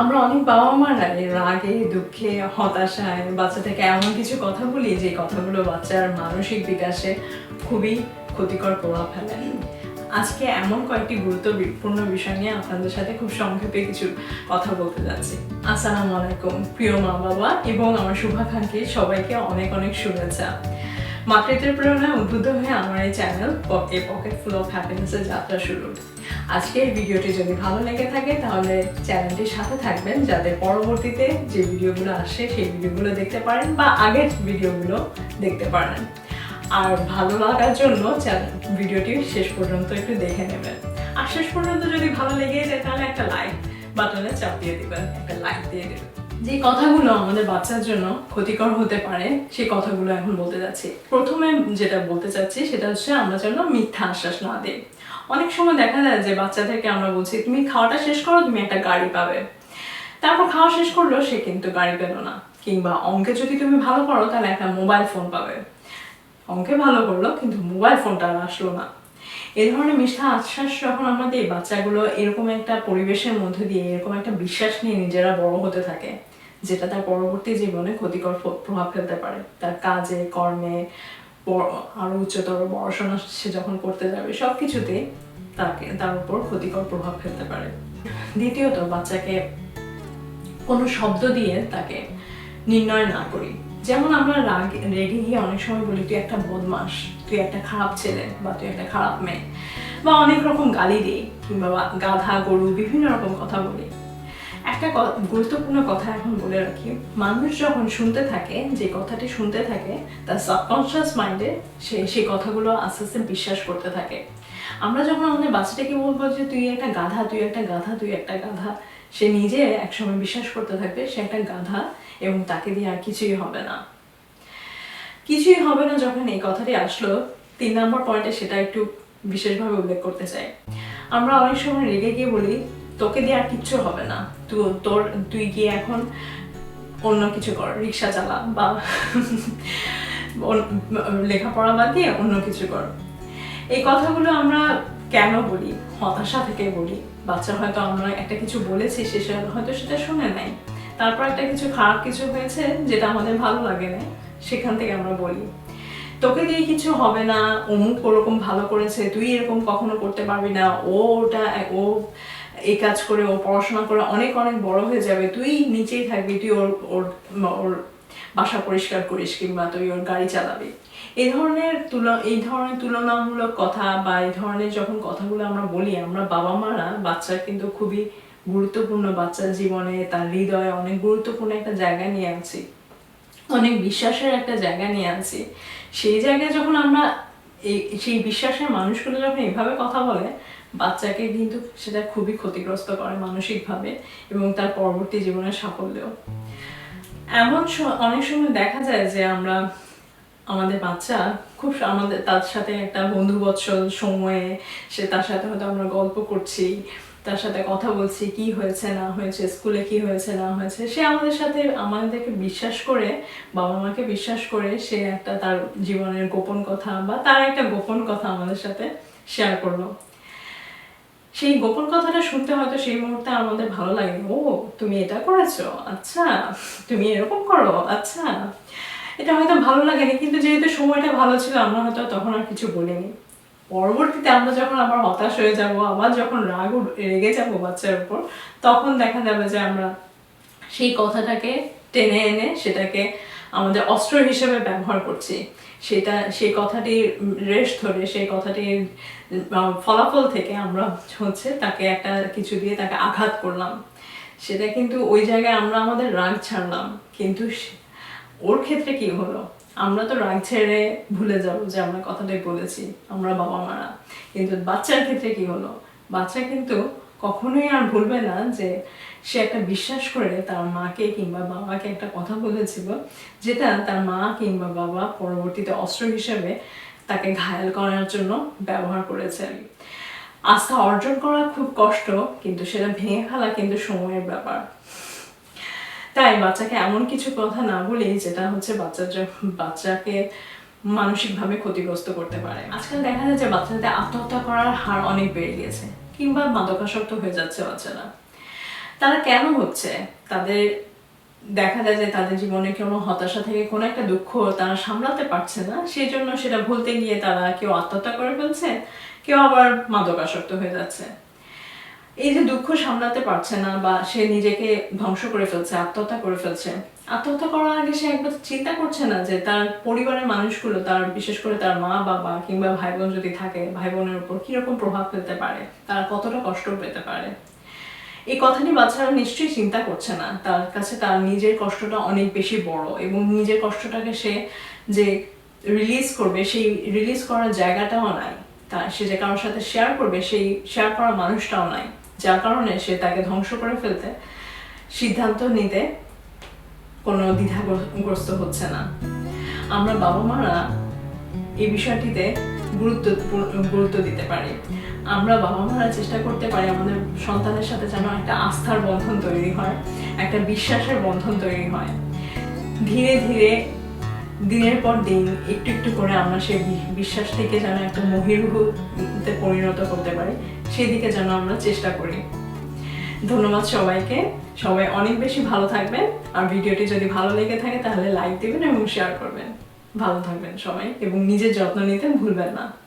আমরা অনেক বাবা মারা রাগে, দুঃখে, হতাশায় বাচ্চাটাকে এমন কিছু কথা বলি যে কথাগুলো বাচ্চার মানসিক বিকাশে খুবই ক্ষতিকর প্রভাব ফেলে। আজকে এমন কয়েকটি গুরুত্বপূর্ণ বিষয় নিয়ে আপনাদের সাথে খুব সংক্ষেপে কিছু কথা বলতে যাচ্ছি। আসসালামু আলাইকুম, প্রিয় মা বাবা এবং আমার শুভাকাঙ্ক্ষী সবাইকে অনেক অনেক শুভেচ্ছা। মাতৃত্বের প্রেরণায় উদ্বুদ্ধ হয়ে আমার এই চ্যানেল এ পকেট ফুল অফ হ্যাপিনেসের যাত্রা শুরু। আজকে এই ভিডিওটি যদি ভালো লেগে থাকে, তাহলে চ্যানেলটির সাথে থাকবেন যাতে পরবর্তীতে যে ভিডিওগুলো আসে, সেই ভিডিওগুলো দেখতে পারেন বা আগের ভিডিওগুলো দেখতে পারেন। আর ভালো লাগার জন্য ভিডিওটি শেষ পর্যন্ত একটু দেখে নেবেন। আর শেষ পর্যন্ত যদি ভালো লেগে যায়, তাহলে একটা লাইক বাটনে চাপ দিয়ে দিবেন, একটা লাইক দিয়ে দেবেন। যে কথাগুলো আমাদের বাচ্চার জন্য ক্ষতিকর হতে পারে, সেই কথাগুলো এখন বলতে যাচ্ছি। প্রথমে যেটা বলতে চাচ্ছি, সেটা হচ্ছে আমরা যেন মিথ্যা আশ্বাস না দিই। অনেক সময় দেখা যায় যে বাচ্চাদেরকে আমরা বলছি, তুমি খাওয়াটা শেষ করো, তুমি একটা গাড়ি পাবে। তারপর খাওয়া শেষ করল, সে কিন্তু গাড়ি পেল না। কিংবা অঙ্কে যদি তুমি ভালো করো, তাহলে একটা মোবাইল ফোন পাবে। অঙ্কে ভালো করল, কিন্তু মোবাইল ফোনটা আর আসলো না। এই ধরনের মিথ্যা আশ্বাস যখন আমরা দিই, বাচ্চাগুলো এরকম একটা পরিবেশের মধ্যে দিয়ে, এরকম একটা বিশ্বাস নিয়ে নিজেরা বড় হতে থাকে, যেটা তার পরবর্তী জীবনে ক্ষতিকর প্রভাব ফেলতে পারে। তার কাজে, কর্মে আরও উচ্চতর পড়াশোনা সে যখন করতে যাবে সব কিছুতেই তাকে, তার উপর ক্ষতিকর প্রভাব ফেলতে পারে। দ্বিতীয়ত, বাচ্চাকে কোনো শব্দ দিয়ে তাকে নির্ণয় না করি। যেমন আমরা রাগ, রেগে গিয়ে অনেক সময় বলি, তুই একটা বদমাস, তুই একটা খারাপ ছেলে বা তুই একটা খারাপ মেয়ে। বা অনেক রকম গালি দিই, কিংবা গাধা গরু, বিভিন্ন রকম কথা বলি। একটা গুরুত্বপূর্ণ কথা এখন বলে রাখি। মানুষ যখন শুনতে থাকে, যে কথাটি শুনতে থাকে, তার সাবকনশিয়াস মাইন্ডে সে সেই কথাগুলো আস্তে আস্তে বিশ্বাস করতে থাকে। আমরা যখন আমাদের বাচ্চাটাকে বলব যে, তুই একটা গাধা, তুই একটা গাধা, তুই একটা গাধা, সে নিজে একসময় বিশ্বাস করতে থাকবে, সে একটা গাধা এবং তাকে দিয়ে আর কিছুই হবে না। কিছুই হবে না যখন এই কথাটি আসলো। তিন নম্বর পয়েন্টে সেটা একটু বিশেষভাবে উল্লেখ করতে চাই। আমরা অনেক সময় রেগে গিয়ে বলি তোকে দিয়ে আর কিচ্ছু হবে না। তুই তোর, তুই গিয়ে এখন অন্য কিছু কর, রিক্সা চালা বা লেখাপড়া বাদ দিয়ে অন্য কিছু কর। এই কথাগুলো আমরা কেন বলি? হতাশা থেকে বলি। বাচ্চা হয়তো আমরা একটা কিছু বলেছি সে হয়তো সেটা শুনে নাই। তারপর একটা কিছু খারাপ কিছু হয়েছে যেটা আমাদের ভালো লাগে না, সেখান থেকে আমরা বলি। তোকে দিয়ে কিছু হবে না, অমুক ওরকম ভালো করেছে, তুই এরকম কখনো করতে পারবি না, ও ওটা, ও এই কাজ করে ও পড়াশোনা করে অনেক অনেক বড় হয়ে যাবে। তুই নিচেই থাকবি, তুই ওর ওর ওর বাসা পরিষ্কার করিস কিংবা তুই ওর গাড়ি চালাবি। এই ধরনের তুলা, এই ধরনের তুলনামূলক কথা বা এই ধরনের যখন কথাগুলো আমরা বলি, আমরা বাবা মারা বাচ্চার কিন্তু খুবই গুরুত্বপূর্ণ বাচ্চার জীবনে, তার হৃদয়ে অনেক গুরুত্বপূর্ণ একটা জায়গা নিয়ে আনছি। অনেক বিশ্বাসের একটা জায়গা নিয়ে আনছি। সেই জায়গায় যখন আমরা এই, সেই বিশ্বাসের মানুষগুলো যখন এভাবে কথা বলে বাচ্চাকে কিন্তু সেটা খুবই ক্ষতিগ্রস্ত করে মানসিকভাবে এবং তার পরবর্তী জীবনের সাফল্যও। এমন অনেক সময় দেখা যায় যে আমরা, আমাদের বাচ্চা খুব আমাদের, তার সাথে একটা বন্ধু বৎসল সময়ে সে তার সাথে হয়তো আমরা গল্প করছি, তার সাথে কথা বলছি, কি হয়েছে, না হয়েছে, স্কুলে কি হয়েছে, না হয়েছে, সে আমাদের সাথে, আমাদেরকে বিশ্বাস করে, বাবা মাকে বিশ্বাস করে সে একটা তার জীবনের গোপন কথা বা তার একটা গোপন কথা আমাদের সাথে শেয়ার করল। সেই গোপন কথাটা শুনতে হয়তো সেই মুহূর্তে আমাদের ভালো লাগে ও, তুমি এটা করেছ? আচ্ছা তুমি এরকম করো? আচ্ছা। এটা হয়তো ভালো লাগেনি, কিন্তু যেহেতু সময়টা ভালো ছিল, আমরা হয়তো তখন আর কিছু বলিনি। পরবর্তীতে আমরা যখন আবার হতাশ হয়ে যাব, আবার যখন রাগ রেগে যাব বাচ্চার উপর, তখন দেখা যাবে যে আমরা সেই কথাটাকে টেনে এনে সেটাকে আমাদের অস্ত্র হিসেবে ব্যবহার করছি। সেটা, সেই কথাটির রেশ ধরে, সেই কথাটির ফলাফল থেকে আমরা হচ্ছে তাকে একটা কিছু দিয়ে তাকে আঘাত করলাম। সেটা কিন্তু ওই জায়গায় আমরা আমাদের রাগ ছাড়লাম। কিন্তু ওর ক্ষেত্রে কি হলো? আমরা তো রাগ ছেড়ে ভুলে যাব যে আমরা কথাটাই বলেছি, আমরা বাবা মারা কিন্তু বাচ্চার ক্ষেত্রে কি হলো? বাচ্চা কিন্তু কখনোই আর ভুলবে না যে সে একটা বিশ্বাস করে তার মাকে কিংবা বাবাকে একটা কথা বলেছিল, যেটা তার মা কিংবা বাবা পরবর্তীতে অস্ত্র হিসেবে তাকে ঘায়াল করার জন্য ব্যবহার করেছে আস্থা অর্জন করা খুব কষ্ট, কিন্তু সেটা ভেঙে ফেলা কিন্তু সময়ের ব্যাপার। তাই বাচ্চাকে এমন কিছু কথা না বলি যেটা হচ্ছে বাচ্চার বাচ্চাকে মানসিকভাবে ক্ষতিগ্রস্ত করতে পারে। আজকাল দেখা যায় যে বাচ্চাদের আত্মহত্যা করার হার অনেক বেড়ে গিয়েছে। কিংবা মাদকাসক্ত হয়ে যাচ্ছে বাচ্চারা তারা কেন হচ্ছে? তাদের দেখা যায় যে তাদের জীবনে কোনো হতাশা থেকে কোনো একটা দুঃখ তারা সামলাতে পারছে না সেই জন্য সেটা ভুলতে গিয়ে তারা কেউ আত্মহত্যা করে ফেলছে, কেউ আবার মাদকাসক্ত হয়ে যাচ্ছে। এই যে দুঃখ সামলাতে পারছে না বা সে নিজেকে ধ্বংস করে ফেলছে, আত্মহত্যা করে ফেলছে, আত্মহত্যা করার আগে সে একবার চিন্তা করছে না যে তার পরিবারের মানুষগুলো, তার বিশেষ করে তার মা, বাবা কিংবা ভাই বোন যদি থাকে ভাই বোনের উপর কীরকম প্রভাব ফেলতে পারে? তারা কতটা কষ্ট পেতে পারে? এই কথাটি বাচ্চারা নিশ্চয়ই চিন্তা করছে না। তার কাছে তার নিজের কষ্টটা অনেক বেশি বড় এবং নিজের কষ্টটাকে সে যে রিলিজ করবে, সেই রিলিজ করার জায়গাটাও নাই। তা সে যে কারোর সাথে শেয়ার করবে, সেই শেয়ার করার মানুষটাও নাই। যার কারণে সে তাকে ধ্বংস করে ফেলতে সিদ্ধান্ত নিতে কোনো দ্বিধাগ্রস্ত হচ্ছে না। আমরা বাবা মারা এই বিষয়টিতে গুরুত্ব গুরুত্ব দিতে পারি। আমরা বাবা মারা চেষ্টা করতে পারি আমাদের সন্তানের সাথে যেন একটা আস্থার বন্ধন তৈরি হয়, একটা বিশ্বাসের বন্ধন তৈরি হয়। ধীরে ধীরে দিনের পর দিন একটু একটু করে আমরা সেই বিশ্বাস থেকে যেন একটা মহিরুহতে পরিণত করতে পারি, সেদিকে যেন আমরা চেষ্টা করি। ধন্যবাদ সবাইকে। সবাই অনেক বেশি ভালো থাকবেন। আর ভিডিওটি যদি ভালো লেগে থাকে তাহলে লাইক দেবেন এবং শেয়ার করবেন। ভালো থাকবেন সবাই এবং নিজের যত্ন নিতে ভুলবেন না।